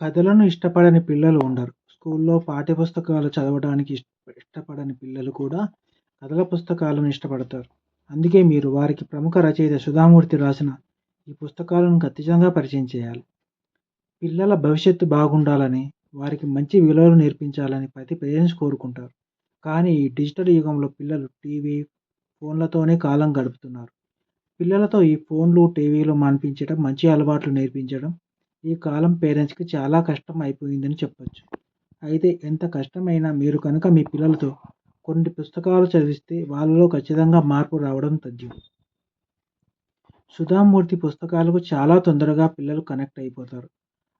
కథలను ఇష్టపడని పిల్లలు ఉండరు. స్కూల్లో పాఠ్యపుస్తకాలు చదవడానికి ఇష్టపడని పిల్లలు కూడా కథల పుస్తకాలను ఇష్టపడతారు. అందుకే మీరు వారికి ప్రముఖ రచయిత సుధామూర్తి రాసిన ఈ పుస్తకాలను ఖచ్చితంగా పరిచయం చేయాలి. పిల్లల భవిష్యత్తు బాగుండాలని, వారికి మంచి విలువలు నేర్పించాలని ప్రతి పేరెంట్స్ కోరుకుంటారు. కానీ ఈ డిజిటల్ యుగంలో పిల్లలు టీవీ, ఫోన్లతోనే కాలం గడుపుతున్నారు. పిల్లలతో ఈ ఫోన్లు, టీవీలు మాన్పించడం, మంచి అలవాట్లు నేర్పించడం ఈ కాలం పేరెంట్స్‌కి చాలా కష్టం అయిపోయిందని చెప్పొచ్చు. అయితే ఎంత కష్టమైనా మీరు కనుక మీ పిల్లలతో కొన్ని పుస్తకాలు చదివిస్తే వాళ్ళలో ఖచ్చితంగా మార్పు రావడం తథ్యం. సుధామూర్తి పుస్తకాలకు చాలా తొందరగా పిల్లలు కనెక్ట్ అయిపోతారు.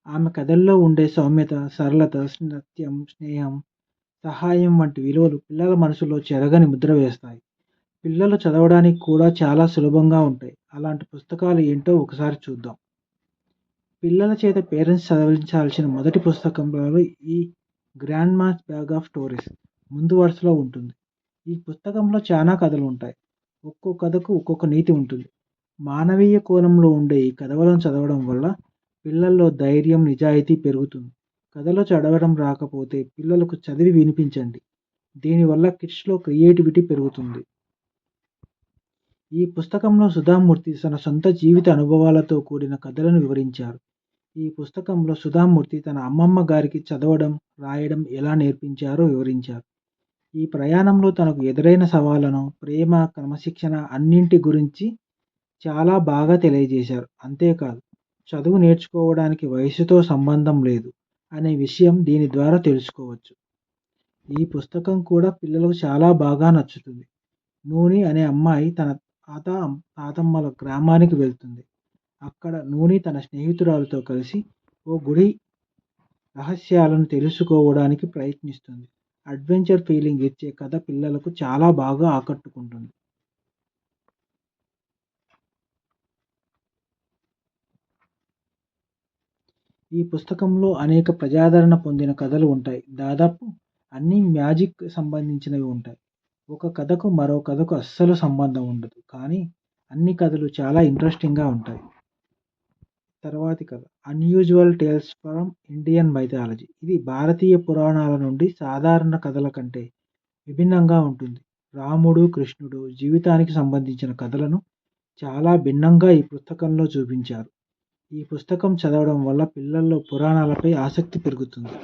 ఆమె కథల్లో ఉండే సౌమ్యత, సరళత, సత్యం, స్నేహం, సహాయం వంటి విలువలు పిల్లల మనసులో చెరగని ముద్ర వేస్తాయి. పిల్లలు చదవడానికి కూడా చాలా సులభంగా ఉంటాయి. అలాంటి పుస్తకాలు ఏంటో ఒకసారి చూద్దాం. పిల్లల చేత పేరెంట్స్ చదివించాల్సిన మొదటి పుస్తకంలో ఈ grandma's bag of stories ముందు వరుసలో ఉంటుంది. ఈ పుస్తకంలో చాలా కథలు ఉంటాయి. ఒక్కో కథకు ఒక్కొక్క నీతి ఉంటుంది. మానవీయ కోణంలో ఉండే ఈ కథలను చదవడం వల్ల పిల్లల్లో ధైర్యం, నిజాయితీ పెరుగుతుంది. కథలు చదవడం రాకపోతే పిల్లలకు చదివి వినిపించండి. దీనివల్ల కిడ్స్‌లో క్రియేటివిటీ పెరుగుతుంది. ఈ పుస్తకంలో సుధామూర్తి తన సొంత జీవిత అనుభవాలతో కూడిన కథలను వివరించారు. ఈ పుస్తకంలో సుధామూర్తి తన అమ్మమ్మ గారికి చదవడం, రాయడం ఎలా నేర్పించారో వివరించారు. ఈ ప్రయాణంలో తనకు ఎదురైన సవాళ్ళను, ప్రేమ, క్రమశిక్షణ అన్నింటి గురించి చాలా బాగా తెలియజేశారు. అంతేకాదు చదువు నేర్చుకోవడానికి వయసుతో సంబంధం లేదు అనే విషయం దీని ద్వారా తెలుసుకోవచ్చు. ఈ పుస్తకం కూడా పిల్లలకు చాలా బాగా నచ్చుతుంది. నూని అనే అమ్మాయి తన తాత, తాతమ్మల గ్రామానికి వెళ్తుంది. అక్కడ నూని తన స్నేహితురాలితో కలిసి ఓ గుడి రహస్యాలను తెలుసుకోవడానికి ప్రయత్నిస్తుంది. అడ్వెంచర్ ఫీలింగ్ ఇచ్చే కథ పిల్లలకు చాలా బాగా ఆకట్టుకుంటుంది. ఈ పుస్తకంలో అనేక ప్రజాదరణ పొందిన కథలు ఉంటాయి. దాదాపు అన్ని మ్యాజిక్ సంబంధించినవి ఉంటాయి. ఒక కథకు మరో కథకు అస్సలు సంబంధం ఉండదు. కానీ అన్ని కథలు చాలా ఇంట్రెస్టింగ్‌గా ఉంటాయి. తర్వాతి కథ 'unusual tales from Indian mythology' ఇది భారతీయ పురాణాల నుండి సాధారణ కథల కంటే విభిన్నంగా ఉంటుంది. రాముడు, కృష్ణుడు జీవితానికి సంబంధించిన కథలను చాలా భిన్నంగా ఈ పుస్తకంలో చూపించారు. ఈ పుస్తకం చదవడం వల్ల పిల్లల్లో పురాణాలపై ఆసక్తి పెరుగుతుంది.